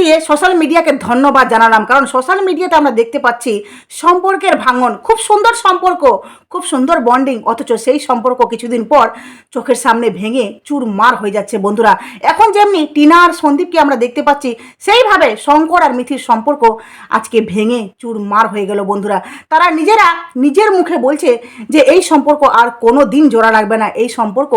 দিয়ে সোশ্যাল মিডিয়াকে ধন্যবাদ জানালাম। কারণ সোশ্যাল মিডিয়াতে আমরা দেখতে পাচ্ছি সম্পর্কের ভাঙন, খুব সুন্দর সম্পর্ক, খুব সুন্দর বন্ডিং অথচ সেই সম্পর্ক কিছুদিন পর চোখের সামনে ভেঙে চুর মার হয়ে যাচ্ছে বন্ধুরা। এখন যেমনি টিনা আর সন্দীপকে আমরা দেখতে পাচ্ছি, সেইভাবে শঙ্কর আর মিথির সম্পর্ক আজকে ভেঙে চুর মার হয়ে গেল বন্ধুরা। তারা নিজেরা নিজের মুখে বলছে যে, এই সম্পর্ক আর কোনো দিন জোড়া লাগবে না। এই সম্পর্ক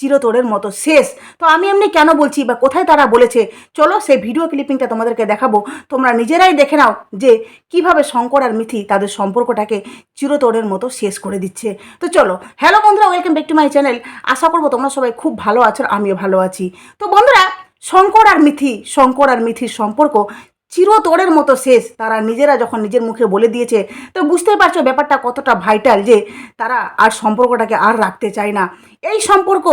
চিরতরের মতো শেষ। তো আমি এমনি কেন বলছি বা কোথায় তারা বলেছে? চলো সেই ভিডিও ক্লিপিংটা তোমাদেরকে দেখাবো। তোমরা নিজেরাই দেখে নাও যে কীভাবে শঙ্কর আর মিথি তাদের সম্পর্কটাকে চিরতরের মতো শেষ করে দিচ্ছে। তো চলো হ্যালো বন্ধুরা welcome back to my channel আশা করব তোমরা সবাই খুব ভালো আছো আমিও ভালো আছি। তো বন্ধুরা, শঙ্কর আর মিথি, শঙ্কর আর মিথির সম্পর্ক চিরতরের মতো শেষ। তারা নিজেরা যখন নিজের মুখে বলে দিয়েছে, তো বুঝতেই পারছ ব্যাপারটা কতটা ভাইটাল যে তারা আর সম্পর্কটাকে আর রাখতে চায় না। এই সম্পর্ক,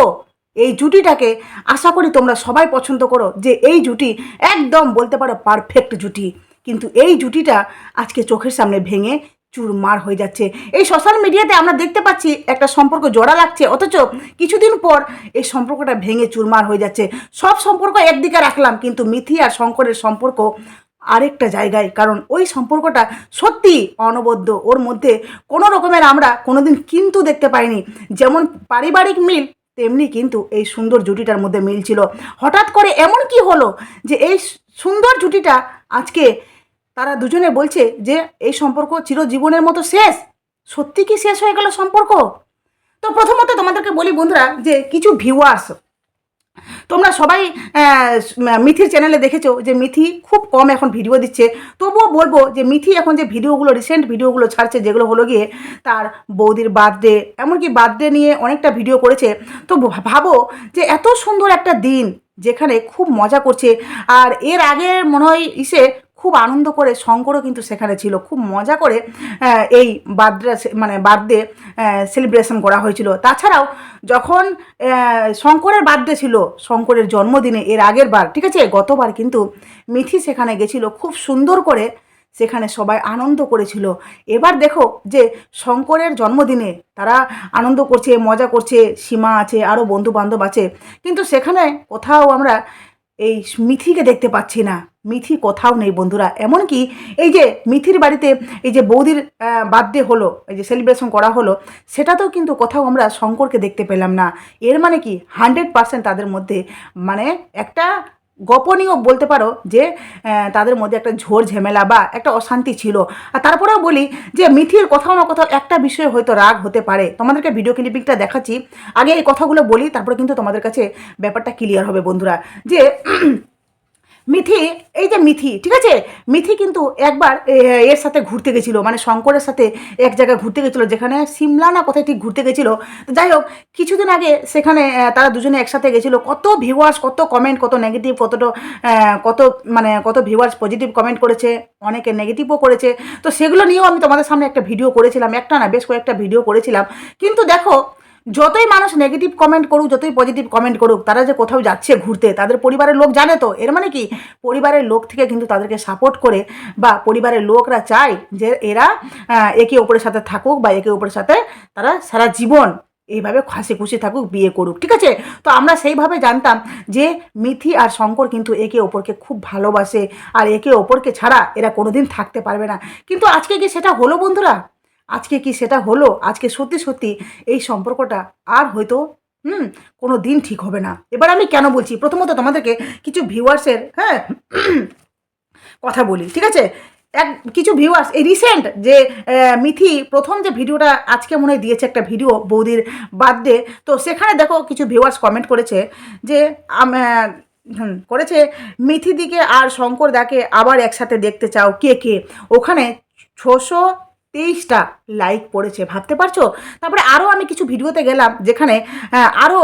এই জুটিটাকে আশা করি তোমরা সবাই পছন্দ করো যে এই জুটি একদম বলতে পারো পারফেক্ট জুটি। কিন্তু এই জুটিটা আজকে চোখের সামনে ভেঙে চুরমার হয়ে যাচ্ছে। এই সোশ্যাল মিডিয়াতে আমরা দেখতে পাচ্ছি একটা সম্পর্ক জোড়া লাগছে, অথচ কিছুদিন পর এই সম্পর্কটা ভেঙে চুরমার হয়ে যাচ্ছে। সব সম্পর্ক একদিকে রাখলাম, কিন্তু মিথি আর শঙ্করের সম্পর্ক আরেকটা জায়গায়, কারণ ওই সম্পর্কটা সত্যি অনবদ্য। ওর মধ্যে কোনো রকমের আমরা কোনোদিন কিন্তু দেখতে পাইনি। যেমন পারিবারিক মিল, তেমনি কিন্তু এই সুন্দর জুটিটার মধ্যে মিল ছিল। হঠাৎ করে এমন কি হলো যে এই সুন্দর জুটিটা আজকে তারা দুজনে বলছে যে এই সম্পর্ক চিরজীবনের মতো শেষ। সত্যি কি শেষ হয়ে গেল সম্পর্ক? তো প্রথমত তোমাদেরকে বলি বন্ধুরা যে কিছু ভিউয়ার্স তোমরা সবাই মিথির চ্যানেলে দেখেছ যে মিথি খুব কম এখন ভিডিও দিচ্ছে। তবুও বলব যে মিথি এখন যে ভিডিওগুলো রিসেন্ট ভিডিওগুলো ছাড়ছে, যেগুলো হলো গিয়ে তার বৌদির বার্থডে এমনকি বার্থডে নিয়ে অনেকটা ভিডিও করেছে। তো ভাবো যে এত সুন্দর একটা দিন যেখানে খুব মজা করছে। আর এর আগে মনে হয় ইসে খুব আনন্দ করে, শঙ্করও কিন্তু সেখানে ছিল। খুব মজা করে এই বার্থডে মানে বার্থডে সেলিব্রেশন করা হয়েছিল। তাছাড়াও যখন শঙ্করের বার্থডে ছিল, শঙ্করের জন্মদিনে, এর আগের বার, ঠিক আছে? গতবার কিন্তু মিথি সেখানে গেছিল, খুব সুন্দর করে সেখানে সবাই আনন্দ করেছিল। এবার দেখো যে শঙ্করের জন্মদিনে তারা আনন্দ করছে, মজা করছে, সীমা আছে আরও বন্ধু বান্ধব আছে। কিন্তু সেখানে কোথাও আমরা এই মিথিকে দেখতে পাচ্ছি না। মিথি কোথাও নেই বন্ধুরা। এমনকি এই যে মিথির বাড়িতে এই যে বৌদির বার্থডে হলো, এই যে সেলিব্রেশন করা হলো, সেটাতেও কিন্তু কোথাও আমরা শঙ্করকে দেখতে পেলাম না। এর মানে কি? হান্ড্রেড পার্সেন্ট তাদের মধ্যে মানে একটা গোপনীয় বলতে পারো যে তাদের মধ্যে একটা ঝোর ঝেমেলা বা একটা অশান্তি ছিল। আর তারপরেও বলি যে, মিথির কোথাও না কোথাও একটা বিষয়ে হয়তো রাগ হতে পারে। তোমাদেরকে ভিডিও ক্লিপিংটা দেখাচ্ছি। আগে এই কথাগুলো বলি, তারপরে কিন্তু তোমাদের কাছে ব্যাপারটা ক্লিয়ার হবে বন্ধুরা। যে মিথি, এই যে মিথি, ঠিক আছে? মিথি কিন্তু একবার এর সাথে ঘুরতে গেছিল মানে শঙ্করের সাথে এক জায়গায় ঘুরতে গেছিল, যেখানে সিমলা না কোথায় ঠিক ঘুরতে গেছিল। যাই হোক, কিছুদিন আগে সেখানে তারা দুজনে একসাথে গেছিল। কত ভিউয়ার্স কত কমেন্ট কত নেগেটিভ কতটা কত মানে কত ভিউয়ার্স পজিটিভ কমেন্ট করেছে, অনেকে নেগেটিভও করেছে। তো সেগুলো নিয়েও আমি তোমাদের সামনে একটা ভিডিও করেছিলাম, একটা না, বেশ কয়েকটা ভিডিও করেছিলাম। কিন্তু দেখো যতই মানুষ নেগেটিভ কমেন্ট করুক, যতই পজিটিভ কমেন্ট করুক, তারা যে কোথাও যাচ্ছে ঘুরতে, তাদের পরিবারের লোক জানে তো। এর মানে কি? পরিবারের লোক থেকে কিন্তু তাদেরকে সাপোর্ট করে বা পরিবারের লোকরা চায় যে এরা একে অপরের সাথে থাকুক বা একে অপরের সাথে তারা সারা জীবন এইভাবে হাসি খুশি থাকুক, বিয়ে করুক। ঠিক আছে? তো আমরা সেইভাবে জানতাম যে মিথি আর শঙ্কর কিন্তু একে অপরকে খুব ভালোবাসে, আর একে অপরকে ছাড়া এরা কোনোদিন থাকতে পারবে না। কিন্তু আজকে কি সেটা হলো বন্ধুরা? আজকে কি সেটা হলো? আজকে সত্যি সত্যি এই সম্পর্কটা আর হয়তো, হুম, কোনো দিন ঠিক হবে না। এবার আমি কেন বলছি? প্রথমত তোমাদেরকে কিছু ভিউয়ার্সের হ্যাঁ কথা বলি, ঠিক আছে? এক, কিছু ভিউয়ার্স এই রিসেন্ট যে মিথি প্রথম যে ভিডিওটা আজকে মনে দিয়েছে একটা ভিডিও বৌদির বার্থডে তো সেখানে দেখো কিছু ভিউয়ার্স কমেন্ট করেছে যে করেছে মিথি দিকে আর শঙ্কর দাকে আবার একসাথে দেখতে চাও কে কে? ওখানে ছশো তেইশটা লাইক পড়েছে, ভাবতে পারছ? তারপরে আরও আমি কিছু ভিডিওতে গেলাম যেখানে আরও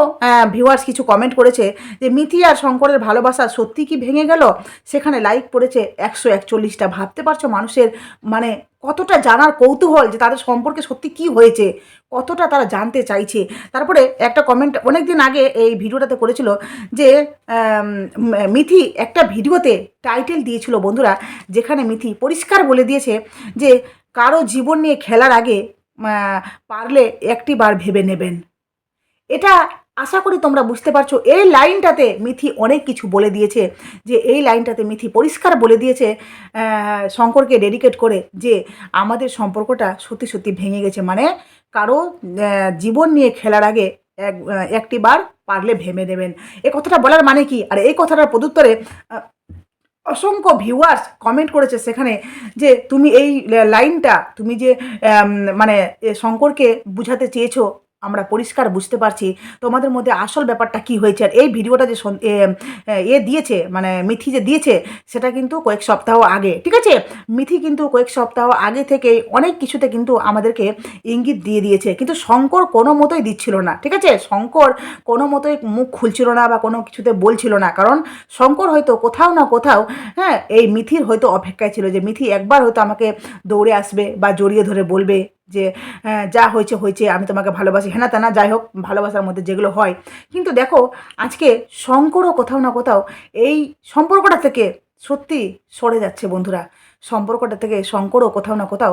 ভিউয়ার্স কিছু কমেন্ট করেছে যে, মিথি আর শঙ্করের ভালোবাসা সত্যি কি ভেঙে গেল? সেখানে লাইক পড়েছে একশো একচল্লিশটা। ভাবতে পারছ মানুষের মানে কতটা জানার কৌতূহল যে তাদের সম্পর্কে সত্যি কি হয়েছে? কতটা তারা জানতে চাইছে? তারপরে একটা কমেন্ট অনেক দিন আগে এই ভিডিওটাতে করেছিল যে মিথি একটা ভিডিওতে টাইটেল দিয়েছিল বন্ধুরা, যেখানে মিথি পরিষ্কার বলে দিয়েছে যে কারও জীবন নিয়ে খেলার আগে পারলে একটি বার ভেবে নেবেন। এটা আশা করি তোমরা বুঝতে পারছ। এই লাইনটাতে মিথি অনেক কিছু বলে দিয়েছে যে এই লাইনটাতে মিথি পরিষ্কার বলে দিয়েছে শঙ্করকে ডেডিকেট করে যে আমাদের সম্পর্কটা সত্যি সত্যি ভেঙে গেছে। মানে কারও জীবন নিয়ে খেলার আগে এক একটি বার পারলে ভেবে নেবেন। এই কথাটা বলার মানে কি? আর এই কথাটার প্রত্যুত্তরে আহ, অসংখ্য ভিউয়ার্স কমেন্ট করেছে সেখানে যে তুমি এই লাইনটা তুমি যে মানে শঙ্করকে বুঝাতে চেয়েছো আমরা পরিষ্কার বুঝতে পারছি তোমাদের মধ্যে আসল ব্যাপারটা কি হয়েছে। আর এই ভিডিওটা যে এ দিয়েছে মানে মিথি যে দিয়েছে, সেটা কিন্তু কয়েক সপ্তাহ আগে, ঠিক আছে? মিথি কিন্তু কয়েক সপ্তাহ আগে থেকে অনেক কিছুতে কিন্তু আমাদেরকে ইঙ্গিত দিয়ে দিয়েছে। কিন্তু শঙ্কর কোনো মতোই দিচ্ছিল না, ঠিক আছে? শঙ্কর কোনো মতোই মুখ খুলছিল না বা কোনো কিছুতে বলছিল না। কারণ শঙ্কর হয়তো কোথাও না কোথাও হ্যাঁ এই মিথির হয়তো অপেক্ষায় ছিল যে, মিথি, একবার হয়তো আমাকে দৌড়ে আসবে বা জড়িয়ে ধরে বলবে। যে হ্যাঁ, যা হয়েছে হয়েছে আমি তোমাকে ভালোবাসি। হ্যাঁ তা না যাই হোক ভালোবাসার মধ্যে যেগুলো হয়। কিন্তু দেখো আজকে শঙ্করও কোথাও না কোথাও এই সম্পর্কটা থেকে সত্যি সরে যাচ্ছে বন্ধুরা। সম্পর্কটা থেকে শঙ্করও কোথাও না কোথাও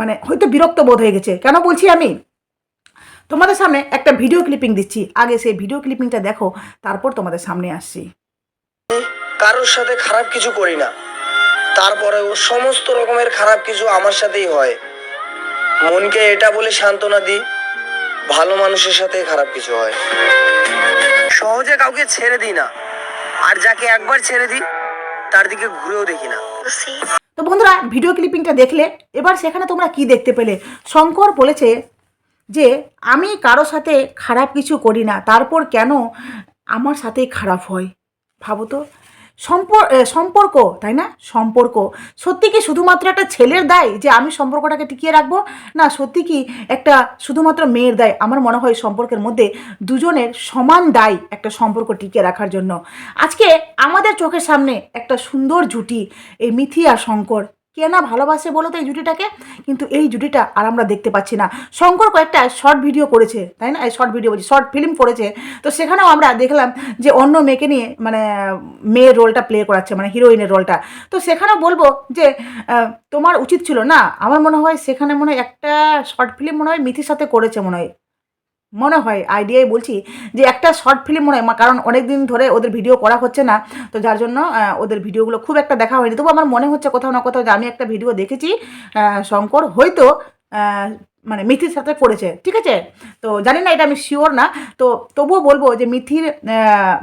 মানে হয়তো বিরক্ত বোধ হয়ে গেছে। কেন বলছি আমি? তোমাদের সামনে একটা ভিডিও ক্লিপিং দিচ্ছি। আগে সেই ভিডিও ক্লিপিংটা দেখো তারপর তোমাদের সামনে আসছি। কারোর সাথে খারাপ কিছু করি না। তারপরেও সমস্ত রকমের খারাপ কিছু আমার সাথেই হয়। মনকে এটা বলে সান্ত্বনা দিই ভালো মানুষের সাথে খারাপ কিছু হয়। সহজে কাউকে ছেড়ে দিই না। আর যাকে একবার ছেড়ে দিই তার দিকে ঘুরেও দেখি না। তো বন্ধুরা ভিডিও ক্লিপিংটা দেখলে এবার সেখানে তোমরা কি দেখতে পেলে? শঙ্কর বলেছে যে আমি কারও সাথে খারাপ কিছু করি না। তারপর কেন আমার সাথেই খারাপ হয়? ভাবো তো। সম্পর্ক সম্পর্ক, তাই না? সম্পর্ক। সত্যি কি শুধুমাত্র একটা ছেলের দায় যে আমি সম্পর্কটাকে টিকিয়ে রাখব? না, সত্যি কি একটা শুধুমাত্র মেয়ের দায়? আমার মনে হয় সম্পর্কের মধ্যে দুজনের সমান দায় একটা সম্পর্ক টিকিয়ে রাখার জন্য। আজকে আমাদের চোখের সামনে একটা সুন্দর জুটি, এই মিথি আর শঙ্কর। কে না ভালোবাসে বলো তো এই জুটিটাকে? কিন্তু এই জুটিটা আর আমরা দেখতে পাচ্ছি না। শঙ্কর কয়েকটা শর্ট ভিডিও করেছে, তাই না? এই শর্ট ভিডিও বলছি শর্ট ফিল্ম করেছে। তো সেখানেও আমরা দেখলাম যে অন্য মেয়েকে নিয়ে মানে মেয়ের রোলটা প্লে করাচ্ছে মানে হিরোইনের রোলটা তো সেখানেও বলব যে তোমার উচিত ছিল না? আমার মনে হয় সেখানে মনে হয় একটা শর্ট ফিল্ম মনে হয় মিথির সাথে করেছে মনে হয়। মনে হয় আইডিয়াই বলছি যে একটা শর্ট ফিল্ম মনে হয় কারণ অনেক দিন ধরে ওদের ভিডিও করা হচ্ছে না, তো যার জন্য ওদের ভিডিওগুলো খুব একটা দেখা হয়নি। তবু আমার মনে হচ্ছে কোথাও না কোথাও যে আমি একটা ভিডিও দেখেছি শঙ্কর হয়তো মানে মিথির সাথে করেছে, ঠিক আছে? তো জানি না, এটা আমি শিওর না, তো তবুও বলব যে মিথির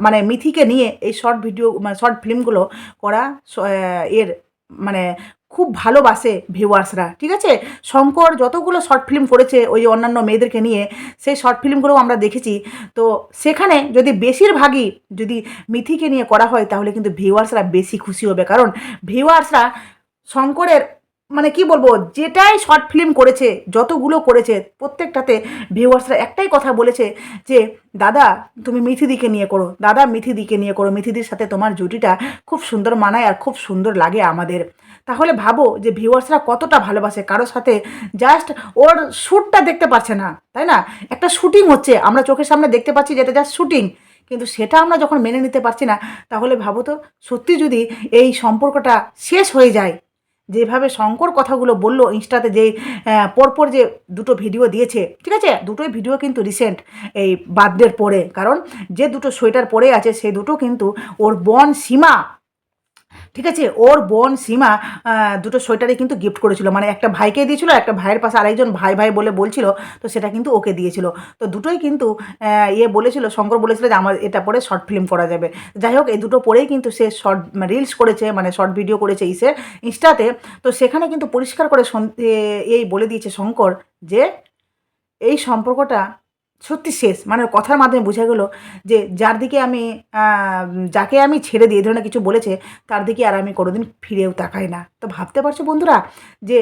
মানে মিথিকে নিয়ে এই শর্ট ভিডিও মানে শর্ট ফিল্মগুলো করা এর মানে খুব ভালোবাসে ভিউয়ার্সরা ঠিক আছে? শঙ্কর যতগুলো শর্ট ফিল্ম করেছে ওই অন্যান্য মেয়েদেরকে নিয়ে, সেই শর্ট ফিল্মগুলোও আমরা দেখেছি। তো সেখানে যদি বেশিরভাগই যদি মিথিকে নিয়ে করা হয়, তাহলে কিন্তু ভিউয়ার্সরা বেশি খুশি হবে। কারণ ভিউয়ার্সরা শঙ্করের মানে কি বলব, যেটাই শর্ট ফিল্ম করেছে, যতগুলো করেছে, প্রত্যেকটাতে ভিউয়ার্সরা একটাই কথা বলেছে যে, দাদা, তুমি মিথিদিকে নিয়ে করো। দাদা, মিথিদিকে নিয়ে করো। মিথিদির সাথে তোমার জুটিটা খুব সুন্দর মানায় আর খুব সুন্দর লাগে আমাদের। তাহলে ভাবো যে ভিউয়ার্সরা কতটা ভালোবাসে, কারোর সাথে জাস্ট ওর শ্যুটটা দেখতে পাচ্ছে না, তাই না? একটা শুটিং হচ্ছে, আমরা চোখের সামনে দেখতে পাচ্ছি যেটা জাস্ট শ্যুটিং কিন্তু সেটা আমরা যখন মেনে নিতে পারছি না, তাহলে ভাবো তো, সত্যি যদি এই সম্পর্কটা শেষ হয়ে যায় যেভাবে শঙ্কর কথাগুলো বলল ইনস্টাতে যে পরপর যে দুটো ভিডিও দিয়েছে, ঠিক আছে? দুটোই ভিডিও কিন্তু রিসেন্ট এই বার্থডের পরে। কারণ যে দুটো সোয়েটার পরে আছে সেই দুটো কিন্তু ওর বন সীমা ঠিক আছে? ওর বোন সীমা দুটো সোয়েটারই কিন্তু গিফট করেছিল। মানে একটা ভাইকে দিয়েছিল একটা ভাইয়ের পাশে আরেকজন ভাই ভাই বলে বলছিল, তো সেটা কিন্তু ওকে দিয়েছিল। তো দুটোই কিন্তু ইয়ে বলেছিল, শঙ্কর বলেছিল যে আমার, এটা পরে শর্ট ফিল্ম করা যাবে। যাই হোক, এই দুটো পরেই কিন্তু সে শর্ট রিলস করেছে মানে শর্ট ভিডিও করেছে ইসে ইনস্টাতে। তো সেখানে কিন্তু পরিষ্কার করে এই বলে দিয়েছে শঙ্কর যে, এই সম্পর্কটা সত্যি শেষ। মানে কথার মাধ্যমে বোঝা গেলো যে যার দিকে আমি যাকে আমি ছেড়ে দিয়ে ধরনের কিছু বলেছে, তার দিকে আর আমি কোনোদিন ফিরেও তাকাই না। তো ভাবতে পারছ বন্ধুরা যে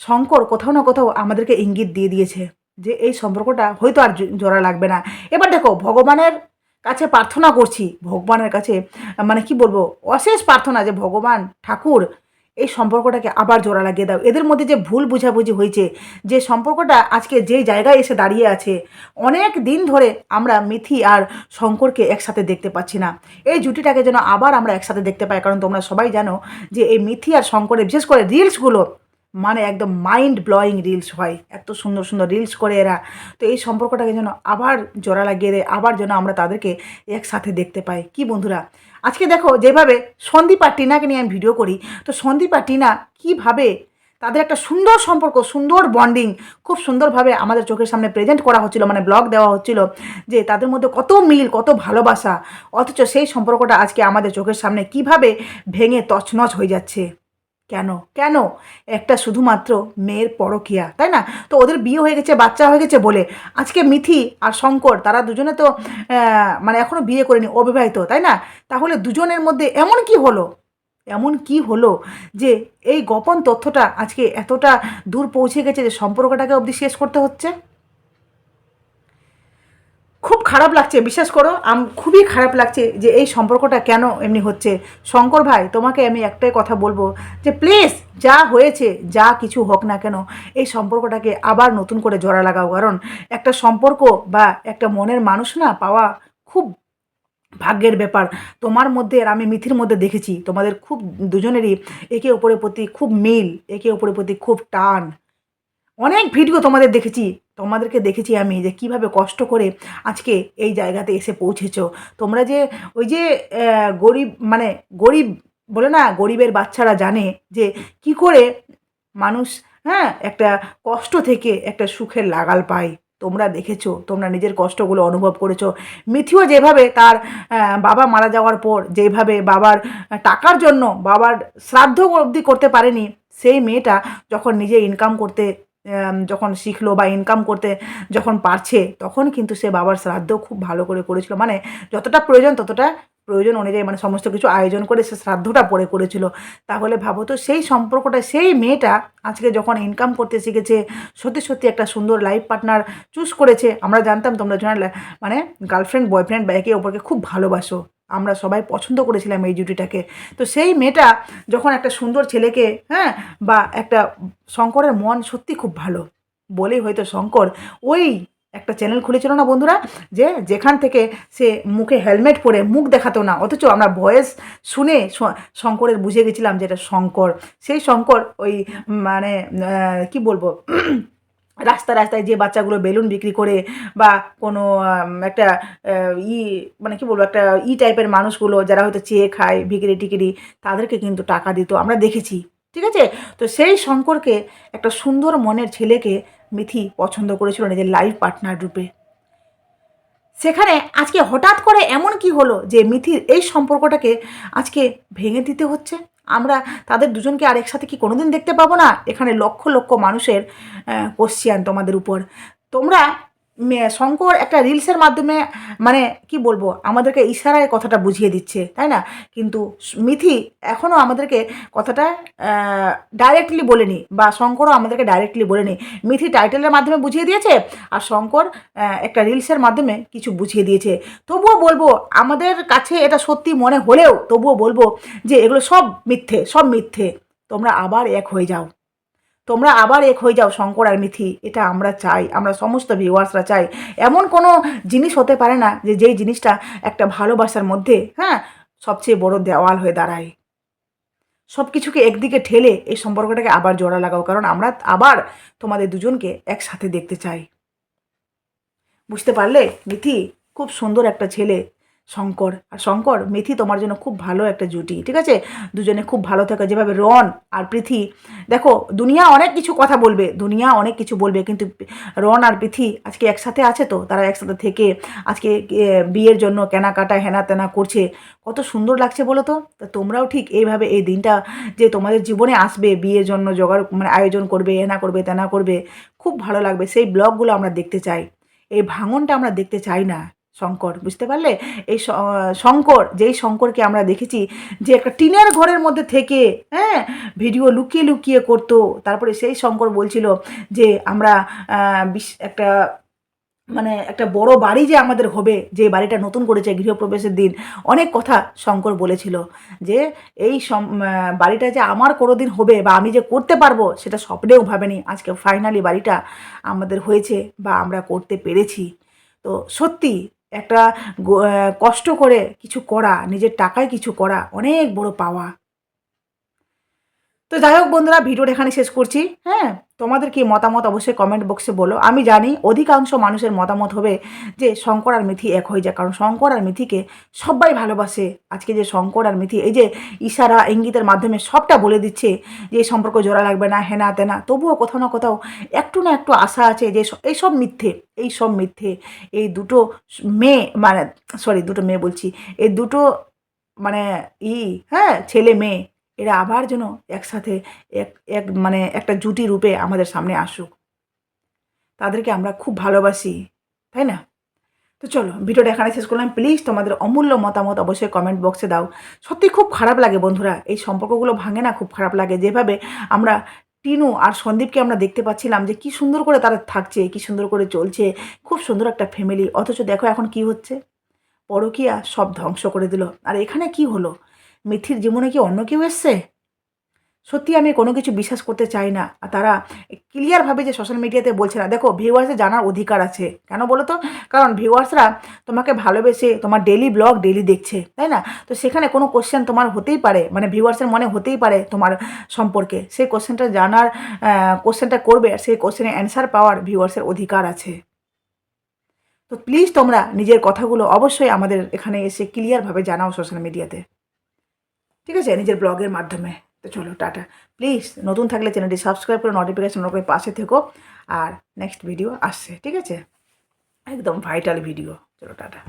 শঙ্কর কোথাও না কোথাও আমাদেরকে ইঙ্গিত দিয়ে দিয়েছে যে এই সম্পর্কটা হয়তো আর জোড়া লাগবে না। এবার দেখো, ভগবানের কাছে প্রার্থনা করছি, ভগবানের কাছে মানে কি বলব, অশেষ প্রার্থনা যে ভগবান ঠাকুর এই সম্পর্কটাকে আবার জোড়া লাগিয়ে দাও। এদের মধ্যে যে ভুল বুঝাবুঝি হয়েছে, যে সম্পর্কটা আজকে যে জায়গায় এসে দাঁড়িয়ে আছে, অনেক দিন ধরে আমরা মিথি আর শঙ্করকে একসাথে দেখতে পাচ্ছি না। এই জুটিটাকে যেন আবার আমরা একসাথে দেখতে পাই, কারণ তোমরা সবাই জানো যে এই মিথি আর শঙ্করের বিশেষ করে রিলসগুলো মানে একদম মাইন্ড ব্লয়িং রিলস হয়। এত সুন্দর সুন্দর রিলস করে এরা। তো এই সম্পর্কটাকে যেন আবার জোড়া লাগিয়ে দেয়, আবার যেন আমরা তাদেরকে একসাথে দেখতে পাই। কি বন্ধুরা? আজকে দেখো যেভাবে সন্দীপ আর টিনাকে নিয়ে আমি ভিডিও করি, তো সন্দীপ আর টিনা কীভাবে তাদের একটা সুন্দর সম্পর্ক, সুন্দর বন্ডিং খুব সুন্দরভাবে আমাদের চোখের সামনে প্রেজেন্ট করা হচ্ছিল মানে ব্লগ দেওয়া হচ্ছিল, যে তাদের মধ্যে কত মিল, কত ভালোবাসা, অথচ সেই সম্পর্কটা আজকে আমাদের চোখের সামনে কীভাবে ভেঙে তছনছ হয়ে যাচ্ছে। কেন? কেন? একটা শুধুমাত্র মেয়ের পরকিয়া, তাই না? তো ওদের বিয়ে হয়ে গেছে, বাচ্চা হয়ে গেছে বলে। আজকে মিথি আর শঙ্কর, তারা দুজনে তো মানে এখনও বিয়ে করেনি, অবিবাহিত, তাই না? তাহলে দুজনের মধ্যে এমন কি হলো? এমন কি হলো যে এই গোপন তথ্যটা আজকে এতটা দূর পৌঁছে গেছে যে সম্পর্কটাকে অবধি শেষ করতে হচ্ছে? খুব খারাপ লাগছে, বিশ্বাস করো, আম, খুবই খারাপ লাগছে যে এই সম্পর্কটা কেন এমনি হচ্ছে। শঙ্কর ভাই, তোমাকে আমি একটাই কথা বলব যে প্লিজ যা হয়েছে, যা কিছু হোক না কেন, এই সম্পর্কটাকে আবার নতুন করে জোড়া লাগাও। কারণ একটা সম্পর্ক বা একটা মনের মানুষ না পাওয়া খুব ভাগ্যের ব্যাপার। তোমার মধ্যে আর আমি মিথির মধ্যে দেখেছি, তোমাদের খুব দুজনেরই একে অপরের প্রতি খুব মিল, একে অপরের প্রতি খুব টান। অনেক ভিডিও তোমাদের দেখেছি তোমাদেরকে দেখেছি আমি যে কীভাবে কষ্ট করে আজকে এই জায়গাতে এসে পৌঁছেছো। তোমরা যে ওই যে গরিব মানে গরিব বলে না, গরিবের বাচ্চারা জানে যে কি করে মানুষ হ্যাঁ একটা কষ্ট থেকে একটা সুখের লাগাল পায়। তোমরা দেখেছ, তোমরা নিজের কষ্টগুলো অনুভব করেছ। মিথিও যেভাবে তার বাবা মারা যাওয়ার পর যেভাবে বাবার টাকার জন্য বাবার শ্রাদ্ধ অবধি করতে পারেনি, সেই মেয়েটা যখন নিজে ইনকাম করতে যখন শিখলো বা ইনকাম করতে যখন পারছে, তখন কিন্তু সে বাবার শ্রাদ্ধ খুব ভালো করে করেছিল। মানে যতটা প্রয়োজন, ততটা প্রয়োজন অনুযায়ী মানে সমস্ত কিছু আয়োজন করে সে শ্রাদ্ধটা পরে করেছিল। তাহলে ভাবো তো, সেই সম্পর্কটা, সেই মেয়েটা আজকে যখন ইনকাম করতে শিখেছে, সত্যি সত্যি একটা সুন্দর লাইফ পার্টনার চুজ করেছে। আমরা জানতাম তোমরা মানে গার্লফ্রেন্ড বয়ফ্রেন্ড বা একে খুব ভালোবাসো। আমরা সবাই পছন্দ করেছিলাম এই জুটিটাকে। তো সেই মেয়েটা যখন একটা সুন্দর ছেলেকে হ্যাঁ বা একটা শঙ্করের মন সত্যি খুব ভালো, বলেই হয়তো শঙ্কর ওই একটা চ্যানেল খুলেছিল না বন্ধুরা? যে যেখান থেকে সে মুখে হেলমেট পরে মুখ দেখাতো না, অথচ আমরা ভয়েস শুনে শঙ্করের বুঝে গেছিলাম যে এটা শঙ্কর। সেই শঙ্কর ওই মানে কি বলব? রাস্তা রাস্তায় যে বাচ্চাগুলো বেলুন বিক্রি করে বা কোনো একটা ই মানে কি বলব, একটা ই টাইপের মানুষগুলো যারা হয়তো চেয়ে খায়, ভিকিরি টিকিরি, তাদেরকে কিন্তু টাকা দিত। আমরা দেখেছি, ঠিক আছে? তো সেই শঙ্করকে একটা সুন্দর মনের ছেলেকে মিথি পছন্দ করেছিল নিজের লাইফ পার্টনার রূপে। সেখানে আজকে হঠাৎ করে এমন কি হলো যে মিথির এই সম্পর্কটাকে আজকে ভেঙে দিতে হচ্ছে? আমরা তাদের দুজনকে আর একসাথে কি কোনোদিন দেখতে পাবো না? এখানে লক্ষ লক্ষ মানুষের কোশ্চিয়ান তোমাদের উপর। তোমরা শঙ্কর একটা রিলসের মাধ্যমে মানে কি বলব, আমাদেরকে ইশারায় কথাটা বুঝিয়ে দিচ্ছে, তাই না? কিন্তু মিথি এখনও আমাদেরকে কথাটা ডাইরেক্টলি বলেনি বা শঙ্করও আমাদেরকে ডাইরেক্টলি বলেনি। মিথি টাইটেলের মাধ্যমে বুঝিয়ে দিয়েছে আর শঙ্কর একটা রিলসের মাধ্যমে কিছু বুঝিয়ে দিয়েছে। তবুও বলব, আমাদের কাছে এটা সত্যি মনে হলেও তবুও বলব যে এগুলো সব মিথ্যে সব মিথ্যে। তোমরা আবার এক হয়ে যাও। তোমরা আবার এক হয়ে যাও শঙ্কর আর মিথি। এটা আমরা চাই, আমরা সমস্ত ভিউয়ার্সরা চাই। এমন কোনো জিনিস হতে পারে না যে যেই জিনিসটা একটা ভালোবাসার মধ্যে হ্যাঁ সবচেয়ে বড় দেওয়াল হয়ে দাঁড়ায়। সব কিছুকে একদিকে ঠেলে এই সম্পর্কটাকে আবার জোড়া লাগাও, কারণ আমরা আবার তোমাদের দুজনকে একসাথে দেখতে চাই। বুঝতে পারলে? মিথি, খুব সুন্দর একটা ছেলে। শঙ্কর। আর শঙ্কর, মেথি তোমার জন্য খুব ভালো একটা জুটি, ঠিক আছে? দুজনে খুব ভালো থাকে। যেভাবে রন আর পৃথি, দেখো, দুনিয়া অনেক কিছু কথা বলবে, দুনিয়া অনেক কিছু বলবে, কিন্তু রন আর পৃথি আজকে একসাথে আছে তো? তারা একসাথে থেকে আজকে বিয়ের জন্য কেনাকাটা হেনা তেনা করছে। কত সুন্দর লাগছে বলো তো? তা তোমরাও ঠিক এইভাবে এই দিনটা যে তোমাদের জীবনে আসবে, বিয়ের জন্য জোগাড় মানে আয়োজন করবে, হেনা করবে, তেনা করবে, খুব ভালো লাগবে। সেই ব্লগগুলো আমরা দেখতে চাই। এই ভাঙনটা আমরা দেখতে চাই না। শঙ্কর, বুঝতে পারলে? এই শঙ্কর, যেই শঙ্করকে আমরা দেখেছি, যে একটা টিনের ঘরের মধ্যে থেকে হ্যাঁ ভিডিও লুকিয়ে লুকিয়ে করতো। তারপরে সেই শঙ্কর বলছিল যে, আমরা একটা মানে একটা বড় বাড়ি যে আমাদের হবে, যে বাড়িটা নতুন করেছে গৃহপ্রবেশের দিন। অনেক কথা শঙ্কর বলেছিল যে, এই বাড়িটা যে আমার কোনো দিন হবে বা আমি যে করতে পারব, সেটা স্বপ্নেও ভাবেনি। আজকে ফাইনালি বাড়িটা আমাদের হয়েছে বা আমরা করতে পেরেছি। তো সত্যি একটা কষ্ট করে কিছু করা নিজের টাকায় কিছু করা অনেক বড় পাওয়া। তো যাই হোক বন্ধুরা, ভিডিওটা এখানে শেষ করছি। হ্যাঁ তোমাদের কি মতামত অবশ্যই কমেন্ট বক্সে বলো। আমি জানি অধিকাংশ মানুষের মতামত হবে যে শঙ্কর আর মিথি এক হয়ে যায়, কারণ শঙ্কর আর মিথিকে সবাই ভালোবাসে। আজকে যে শঙ্কর আর মিথি, এই যে ইশারা, ইঙ্গিতের মাধ্যমে সবটা বলে দিচ্ছে যে এই সম্পর্ক জোড়া লাগবে না, হেনা তেনা, তবুও কোথাও না কোথাও একটু না একটু আশা আছে যে এই সব মিথ্যে, এই সব মিথ্যে, এই দুটো মেয়ে মানে সরি দুটো মেয়ে বলছি, এই দুটো মানে ই হ্যাঁ ছেলে মেয়ে এরা আবার যেন একসাথে এক এক মানে একটা জুটি রূপে আমাদের সামনে আসুক। তাদেরকে আমরা খুব ভালোবাসি, তাই না? তো চলো, ভিডিওটা এখানে শেষ করলাম। প্লিজ তোমাদের অমূল্য মতামত অবশ্যই কমেন্ট বক্সে দাও। সত্যি খুব খারাপ লাগে বন্ধুরা, এই সম্পর্কগুলো ভাঙে না, খুব খারাপ লাগে। যেভাবে আমরা টিনু আর সন্দীপকে আমরা দেখতে পাচ্ছিলাম যে কি সুন্দর করে তারা থাকছে, কি সুন্দর করে চলছে, খুব সুন্দর একটা ফ্যামিলি অথচ দেখো এখন কি হচ্ছে? পরকিয়া সব ধ্বংস করে দিল। আর এখানে কি হলো? মিথির জীবনে কি অন্য কেউ এসছে? সত্যি আমি কোনো কিছু বিশ্বাস করতে চাই না। আর তারা ক্লিয়ারভাবে যে সোশ্যাল মিডিয়াতে বলছে না। দেখো ভিউয়ার্সের জানার অধিকার আছে। কেন বলো তো? কারণ ভিউয়ার্সরা তোমাকে ভালোবেসে তোমার ডেলি ব্লগ ডেলি দেখছে, তাই না? তো সেখানে কোনো কোশ্চেন তোমার হতেই পারে। মানে ভিউয়ার্সের মনে হতেই পারে তোমার সম্পর্কে। সেই কোশ্চেনটা জানার কোশ্চেনটা করবে আর সেই কোশ্চেনের অ্যান্সার পাওয়ার ভিউয়ার্সের অধিকার আছে। তো প্লিজ তোমরা নিজের কথাগুলো অবশ্যই আমাদের এখানে এসে ক্লিয়ারভাবে জানাও সোশ্যাল মিডিয়াতে ঠিক আছে, নিজের ব্লগের মাধ্যমে। তো চলো, টাটা। প্লিজ নতুন থাকলে চ্যানেলটি সাবস্ক্রাইব করে নোটিফিকেশন করে পাশে থেকো। আর নেক্সট ভিডিও আসছে, ঠিক আছে? একদম ভাইটাল ভিডিও চলো, টাটা।